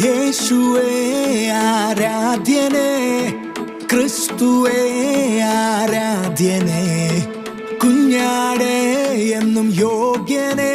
യേശുവേ ആരാധ്യനെ ക്രിസ്തുവേ ആരാധ്യനെ കുഞ്ഞാടേ എന്നും യോഗ്യനെ